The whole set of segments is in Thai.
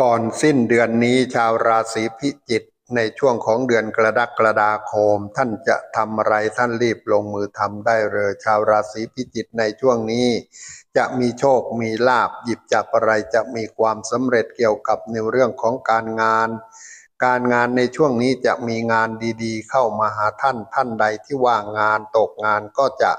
ก่อนสิ้นเดือนนี้ชาวราศีพิจิกในช่วงของเดือนกระดักฎาคม ท่านจะทำอะไรท่านรีบลงมือทำได้เลยชาวราศีพิจิกในช่วงนี้ จะมีโชคมีลาบหยิบจับอะไรจะมีความสำเร็จเกี่ยวกับในเรื่องของการงาน การงานในช่วงนี้จะมีงานดีๆ เข้ามาหาท่านท่านใดที่ว่างงานตกงานก็จะ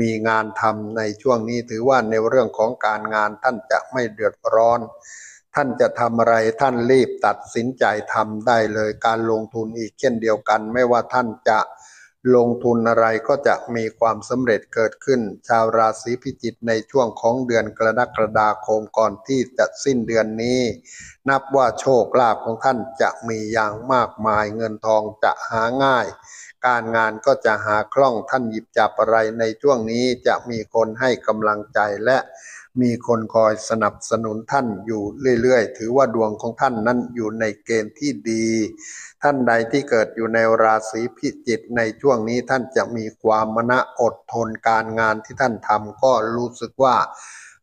มีงานทำในช่วงนี้ถือว่าในเรื่องของการงานท่านจะไม่เดือดร้อน ท่านจะทำอะไรท่านรีบตัดสินใจทำได้เลยการลงทุนอีกเช่นเดียวกัน ไม่ว่าท่านจะลงทุนอะไรก็จะมีความสำเร็จเกิดขึ้น ชาวราศีพิจิกในช่วงของเดือนกรกฎาคมก่อนที่จะสิ้นเดือนนี้ นับว่าโชคลาภของท่านจะมีอย่างมากมายเงินทองจะหาง่าย การงานก็จะหาคล่องท่านหยิบจับอะไรในช่วงนี้จะมีคนให้กำลังใจและ มีคนคอยสนับสนุนท่านอยู่เรื่อยๆ ถือว่าดวงของท่านนั้นอยู่ในเกณฑ์ที่ดี ท่านใดที่เกิดอยู่ในราศีพิจิกในช่วงนี้ท่านจะมีความมณะอดทนการงานที่ท่านทำก็รู้สึกว่า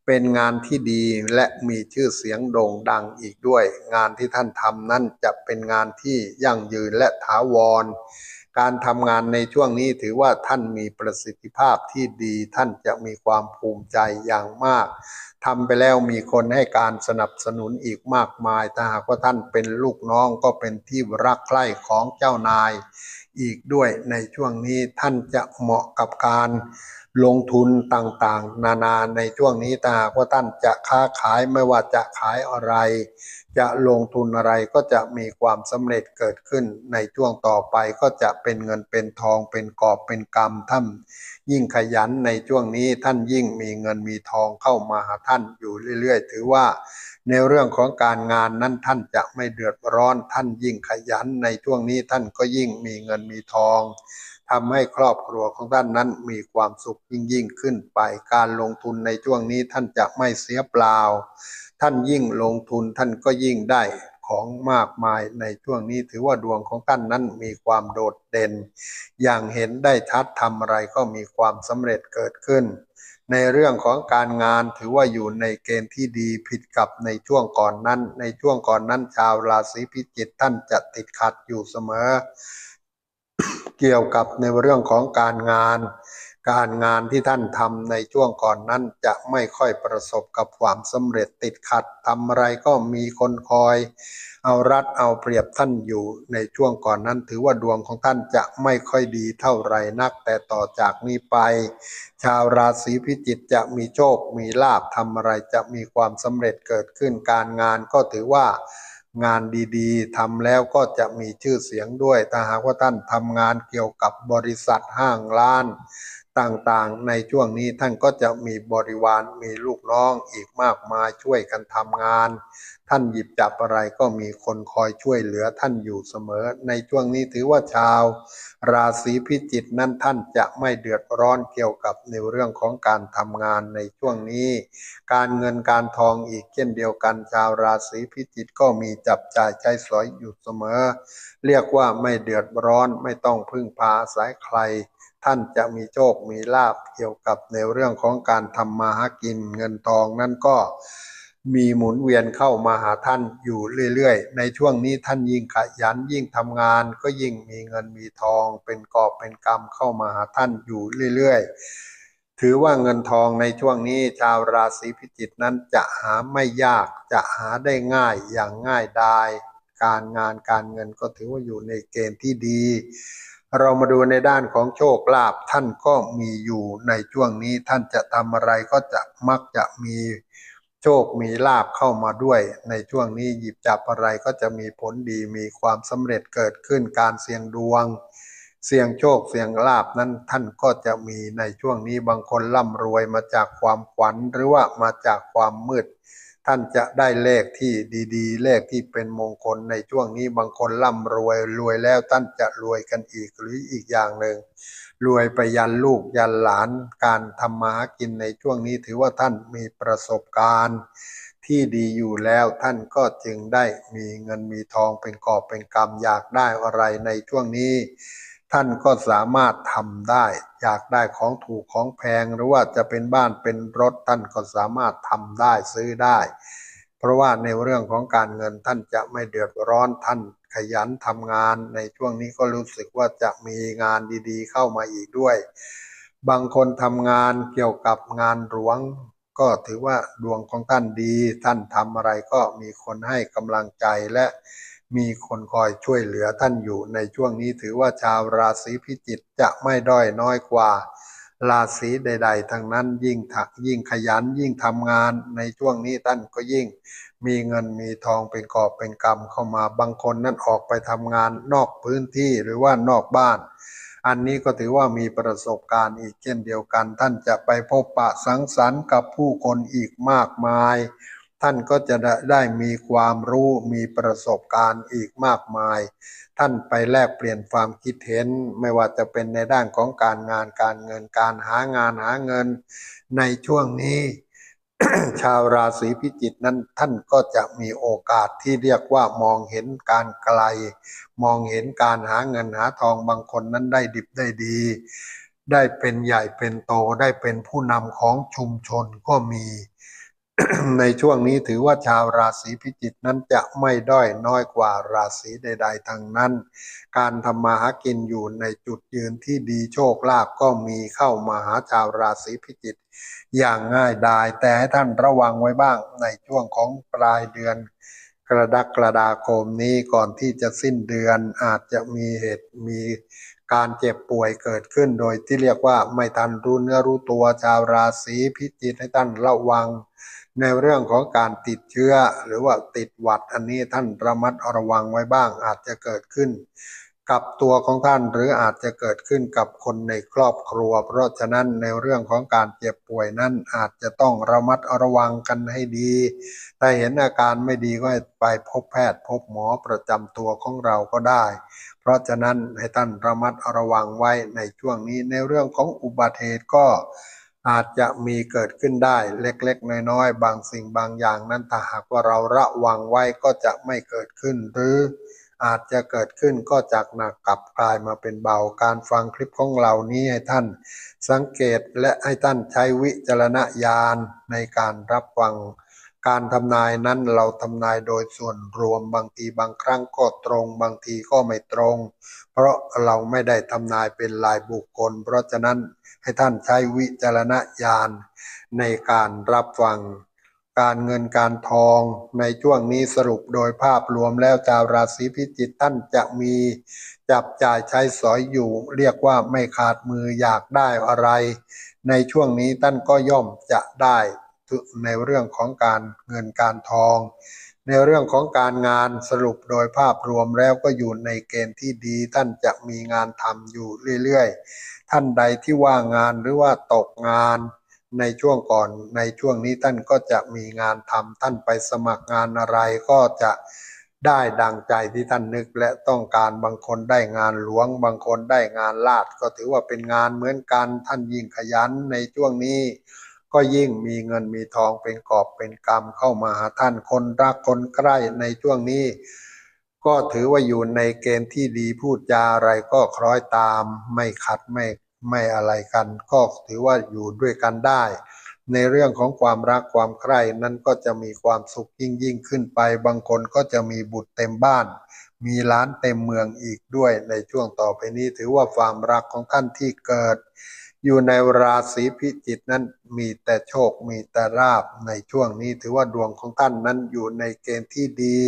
เป็นงานที่ดีและมีชื่อเสียงโด่งดังอีกด้วย งานที่ท่านทำนั้นจะเป็นงานที่ยั่งยืนและถาวร การทำงานในช่วงนี้ถือว่าท่านมีประสิทธิภาพที่ดีท่านจะมีความภูมิใจอย่างมากทำไปแล้วมีคนให้การสนับสนุนอีกมากมายถ้าหากว่าท่านเป็นลูกน้องก็เป็นที่รักใคร่ของเจ้านาย อีกด้วยในช่วงนี้ท่านจะเหมาะกับการลงทุนต่างๆ นานาในช่วงนี้ถ้าหากว่าท่านจะค้าขายไม่ว่าจะขายอะไร จะลงทุนอะไรก็จะมีความสำเร็จเกิดขึ้น ในช่วงต่อไปก็จะเป็นเงินเป็นทองเป็นกอบเป็นกำท่านยิ่งขยันในช่วงนี้ท่านยิ่งมีเงินมีทองเข้ามาหาท่านอยู่เรื่อยๆ ถือว่า ในเรื่องของการงานนั้นท่านจะไม่เดือดร้อนท่านยิ่งขยันในช่วงนี้ท่านก็ยิ่งมีเงินมีทอง ทำให้ครอบครัวของท่านนั้นมีความสุขยิ่งยิ่งขึ้นไป การลงทุนในช่วงนี้ท่านจะไม่เสียเปล่า ท่านยิ่งลงทุนท่านก็ยิ่งได้ของมากมายในช่วงนี้ถือว่าดวงของท่านนั้นมีความโดดเด่น อย่างเห็นได้ชัดทำอะไรก็มีความสำเร็จเกิดขึ้น ในเรื่องของการงานถือว่าอยู่ในเกณฑ์ที่ดีผิดกับในช่วงก่อนนั้น ในช่วงก่อนนั้นชาวราศีพิจิกท่านจะติดขัดอยู่เสมอ เกี่ยวกับในเรื่องของการงาน การงานที่ท่านทำในช่วงก่อนนั้นจะไม่ค่อยประสบกับความสำเร็จติดขัดทำอะไรก็มีคนคอย เอารัดเอาเปรียบท่านอยู่ในช่วงก่อนนั้น ถือว่าดวงของท่านจะไม่ค่อยดีเท่าไหร่นัก แต่ต่อจากนี้ไป ชาวราศีพิจิกจะมีโชค มีลาภทำอะไรจะมีความสำเร็จเกิดขึ้นการงานก็ถือว่า งานดีๆทำแล้วก็จะมีชื่อเสียงด้วย ถ้าหากว่าท่านทำงานเกี่ยวกับบริษัทห้างร้าน ต่างๆ ในช่วงนี้ท่านก็จะมีบริวารมีลูกน้องอีกมากมายช่วยกันทำงาน ท่านหยิบจับอะไรก็มีคนคอยช่วยเหลือท่านอยู่เสมอ ในช่วงนี้ถือว่าชาว ราศีพิจิกนั้นท่านจะไม่เดือดร้อนเกี่ยวกับในเรื่องของการทำงานในช่วงนี้ การเงินการทองอีกเช่นเดียวกัน ชาวราศีพิจิกก็มีจับจ่ายใช้สอยอยู่เสมอ เรียกว่าไม่เดือดร้อนไม่ต้องพึ่งพาอายใคร ท่านจะมีโชค มีลาภเกี่ยวกับในเรื่องของการทำมาหากินเงินทองนั่นก็มีหมุนเวียนเข้ามาหาท่านอยู่เรื่อยๆ ในช่วงนี้ท่านยิ่งขยันยิ่งทำงาน ก็ยิ่งมีเงินมีทอง เป็นกอบเป็นกำเข้ามาหาท่านอยู่เรื่อยๆ ถือว่าเงินทองในช่วงนี้ชาวราศีพิจิกนั้นจะหาไม่ยากจะหาได้ง่ายอย่างง่ายดาย การงานการเงินก็ถือว่าอยู่ในเกณฑ์ที่ดี เรามาดูในด้านของโชคลาภท่านก็มีอยู่ในช่วงนี้ท่านจะทำอะไรก็จะมักจะมีโชคมีลาภเข้ามาด้วย ในช่วงนี้หยิบจับอะไรก็จะมีผลดีมีความสำเร็จเกิดขึ้นการเสี่ยงดวง เสี่ยงโชคเสี่ยงลาบนั้นท่านก็จะมีในช่วงนี้บางคนร่ำรวยมาจากความขวัญหรือว่ามาจากความมืด ท่านจะได้เลขที่ดีๆ เลขที่เป็นมงคลในช่วงนี้บางคนร่ำรวยรวยแล้วท่านจะรวยกันอีกหรืออีกอย่างหนึ่งรวยไปยันลูกยันหลานการทำมาหากินในช่วงนี้ถือว่าท่านมีประสบการณ์ที่ดีอยู่แล้วท่านก็จึงได้มีเงินมีทองเป็นกอบเป็นกำอยากได้อะไรในช่วงนี้ ท่านก็สามารถทำได้ อยากได้ของถูกของแพงหรือว่าจะเป็นบ้านเป็นรถท่านก็สามารถทำได้ซื้อได้ เพราะว่าในเรื่องของการเงินท่านจะไม่เดือดร้อนท่านขยันทำงานในช่วงนี้ก็รู้สึกว่าจะมีงานดีๆ เข้ามาอีกด้วย บางคนทำงานเกี่ยวกับงานหลวง ก็ถือว่าดวงของท่านดี ท่านทำอะไรก็มีคนให้กำลังใจและ มีคนคอยช่วยเหลือท่านอยู่ในช่วงนี้ถือว่าชาวราศีพิจิกจะไม่ด้อยน้อยกว่า ราศีใด ๆ ทั้งนั้นยิ่งถักยิ่งขยันยิ่งทำงานในช่วงนี้ท่านก็ยิ่ง มีเงินมีทองเป็นกอบเป็นกำเข้ามาบางคนนั่นออกไปทำงานนอกพื้นที่หรือว่านอกบ้าน อันนี้ก็ถือว่ามีประสบการณ์อีกเช่นเดียวกัน ท่านจะไปพบปะสังสรรค์กับผู้คนอีกมากมาย ท่านก็จะได้มีความรู้มีประสบการณ์อีกมากมาย ท่านไปแลกเปลี่ยนความคิดเห็น ไม่ว่าจะเป็นในด้านของการงานการเงินการหางานหาเงิน ในช่วงนี้ ชาวราศีพิจิกนั้นท่านก็จะมีโอกาสที่เรียกว่ามองเห็นการไกล มองเห็นการหาเงินหาทองบางคนนั้นได้ดิบได้ดี ได้เป็นใหญ่เป็นโตได้เป็นผู้นำของชุมชนก็มี ในช่วงนี้ถือว่าชาวราศีพิจิกนั้นจะไม่ด้อยน้อยกว่าราศีใด ๆทั้งนั้น การทำมาหากินอยู่ในจุดยืนที่ดีโชคลาภก็มีเข้ามาหาชาวราศีพิจิกอย่างง่ายดาย แต่ให้ท่านระวังไว้บ้างในช่วงของปลายเดือน กระดักกระดาคมนี้ก่อนที่จะสิ้นเดือนอาจจะมีเหตุมีการเจ็บป่วยเกิดขึ้นโดยที่เรียกว่าไม่ทันรู้เนื้อรู้ตัวชาวราศีพิจิกให้ท่านระวัง ในเรื่องของการติดเชื้อหรือว่าติดหวัดอันนี้ท่านระมัดระวังไว้บ้างอาจจะเกิดขึ้น กับตัวของท่านหรืออาจจะเกิดขึ้นกับคนในครอบครัว เพราะฉะนั้นในเรื่องของการเจ็บป่วยนั้นอาจจะต้องระมัดระวังกันให้ดี ถ้าเห็นอาการไม่ดีก็ไปพบแพทย์ พบหมอประจำตัวของเราก็ได้ เพราะฉะนั้นให้ท่านระมัดระวังไว้ในช่วงนี้ในเรื่องของอุบัติเหตุก็ อาจจะมีเกิดขึ้นได้เล็กๆ น้อยๆ บางสิ่งบางอย่างนั้นถ้าหากว่าเราระวังไว้ก็จะไม่เกิดขึ้น หรืออาจจะเกิดขึ้นก็จากหนักกลับกลายมาเป็นเบาการฟังคลิปของเรานี้ให้ท่าน สังเกตและให้ท่านใช้วิจารณญาณในการรับฟัง การทำนายนั้นเราทำนายโดยส่วนรวมบางทีบางครั้งก็ตรง บางทีก็ไม่ตรง เพราะเราไม่ได้ทำนายเป็นรายบุคคล เพราะฉะนั้นให้ท่านใช้วิจารณญาณในการรับฟัง การเงินการทองในช่วงนี้สรุปโดยภาพรวมแล้วชาวราศีพิจิกท่านจะมีจับจ่ายใช้สอยอยู่ เรียกว่าไม่ขาดมืออยากได้อะไร ในช่วงนี้ท่านก็ย่อมจะได้ ในเรื่องของการเงินการทอง ในเรื่องของการงานสรุปโดยภาพรวมแล้วก็อยู่ในเกณฑ์ที่ดี ท่านจะมีงานทำอยู่เรื่อยๆ ท่านใดที่ว่างงานหรือว่าตกงานในช่วงก่อนในช่วงนี้ท่านก็จะมีงานทำท่านไปสมัครงานอะไรก็จะได้ดังใจที่ท่านนึกและต้องการบางคนได้งานหลวง บางคนได้งานลาด ก็ถือว่าเป็นงานเหมือนกันท่านยิ่งขยันในช่วงนี้ ก็ยิ่งมีเงินมีทองเป็นกอบเป็นกำเข้ามาหาท่านคนรักคนใกล้ในช่วงนี้ ก็ถือว่าอยู่ในเกณฑ์ที่ดีพูดจาอะไรก็คล้อยตามไม่ขัดไม่ไม่อะไรกัน ก็ถือว่าอยู่ด้วยกันได้ ในเรื่องของความรักความใคร่นั้นก็จะมีความสุขยิ่งยิ่งขึ้นไป บางคนก็จะมีบุตรเต็มบ้าน มีร้านเต็มเมืองอีกด้วยในช่วงต่อไปนี้ถือว่าความรักของท่านที่เกิด อยู่ในราศีพิจิกนั้นมีแต่โชคมีแต่ราบในช่วงนี้ถือว่าดวงของท่านนั้นอยู่ในเกณฑ์ที่ดี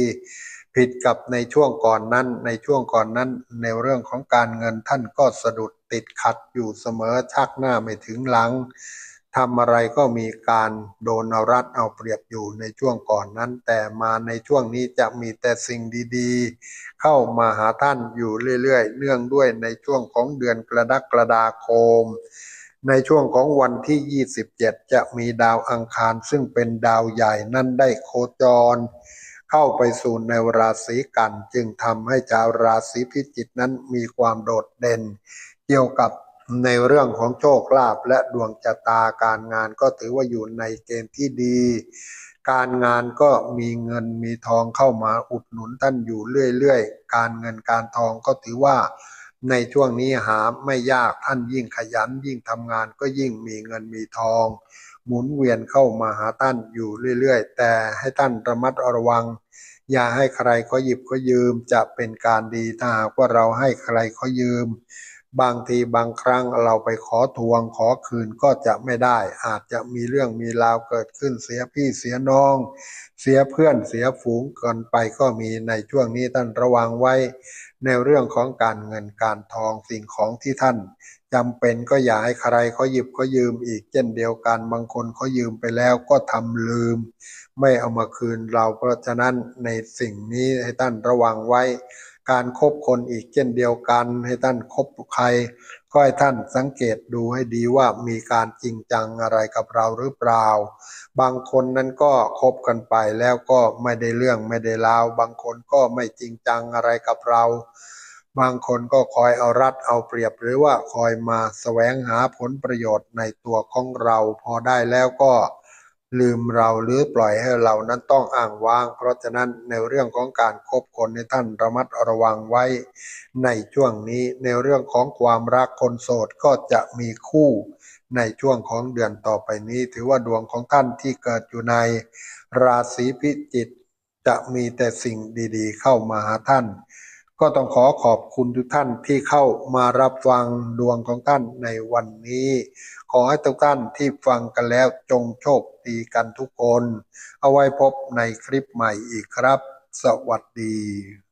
ผิดกับในช่วงก่อนนั้น ในช่วงก่อนนั้น ในเรื่องของการเงินท่านก็สะดุดติดขัดอยู่เสมอชักหน้าไม่ถึงหลัง ทำอะไรก็มีการโดนเอารัดเอาเปรียบอยู่ในช่วงก่อนนั้น แต่มาในช่วงนี้จะมีแต่สิ่งดีๆ เข้ามาหาท่านอยู่เรื่อยๆ เนื่องด้วยในช่วงของเดือนกระดักฎาคม ในช่วงของวันที่ 27 จะมีดาวอังคารซึ่งเป็นดาวใหญ่นั่นได้โคจร เข้าไปสู่ในราศีกัน จึงทำให้ชาวราศีพิจิกนั้นมีความโดดเด่น เกี่ยวกับ ในเรื่องของโชคลาภและดวงชะตาการงานก็ถือว่าอยู่ในเกณฑ์ที่ดี การงานก็มีเงินมีทองเข้ามาอุดหนุนท่านอยู่เรื่อยๆ การเงินการทองก็ถือว่าในช่วงนี้หาไม่ยากท่านยิ่งขยันยิ่งทำงานก็ยิ่งมีเงินมีทอง หมุนเวียนเข้ามาหาท่านอยู่เรื่อยๆ แต่ให้ท่านระมัดระวัง อย่าให้ใครเขาหยิบเขายืมจะเป็นการดีถ้าหากว่าเราให้ใครเขายืม บางทีบางครั้งเราไปขอทวงขอคืนก็จะไม่ได้ อาจจะมีเรื่องมีราวเกิดขึ้นเสียพี่เสียน้อง เสียเพื่อนเสียฝูงกันไปก็มีในช่วงนี้ท่านระวังไว้ ในเรื่องของการเงินการทองสิ่งของที่ท่านจำเป็นก็อย่าให้ใครเขาหยิบเขายืมอีกเช่นเดียวกันบางคนเขายืมไปแล้วก็ทำลืม ไม่เอามาคืนเราเพราะฉะนั้นในสิ่งนี้ให้ท่านระวังไว้ การคบคนอีกเช่นเดียวกัน ให้ท่านคบใครก็ให้ท่านสังเกตดูให้ดีว่ามีการจริงจังอะไรกับเราหรือเปล่า บางคนนั้นก็คบกันไปแล้วก็ไม่ได้เรื่องไม่ได้ราว บางคนก็ไม่จริงจังอะไรกับเรา บางคนก็คอยเอารัดเอาเปรียบหรือว่าคอยมาแสวงหาผลประโยชน์ในตัวของเรา พอได้แล้วก็ ลืมเราหรือปล่อยให้เรานั้นต้องอ้างว้าง เพราะฉะนั้นในเรื่องของการคบคนในท่านระมัดระวังไว้ ในช่วงนี้ในเรื่องของความรักคนโสดก็จะมีคู่ ในช่วงของเดือนต่อไปนี้ ถือว่าดวงของท่านที่เกิดอยู่ใน ราศีพิจิกจะมีแต่สิ่งดีๆ เข้ามาหาท่าน ก็ต้องขอขอบคุณทุกท่านที่เข้ามารับฟังดวงของท่านในวันนี้ อให้ทุกท่านที่ฟังกันแล้วจงโชคดีกันทุกคน เอาไว้พบในคลิปใหม่อีกครับ สวัสดี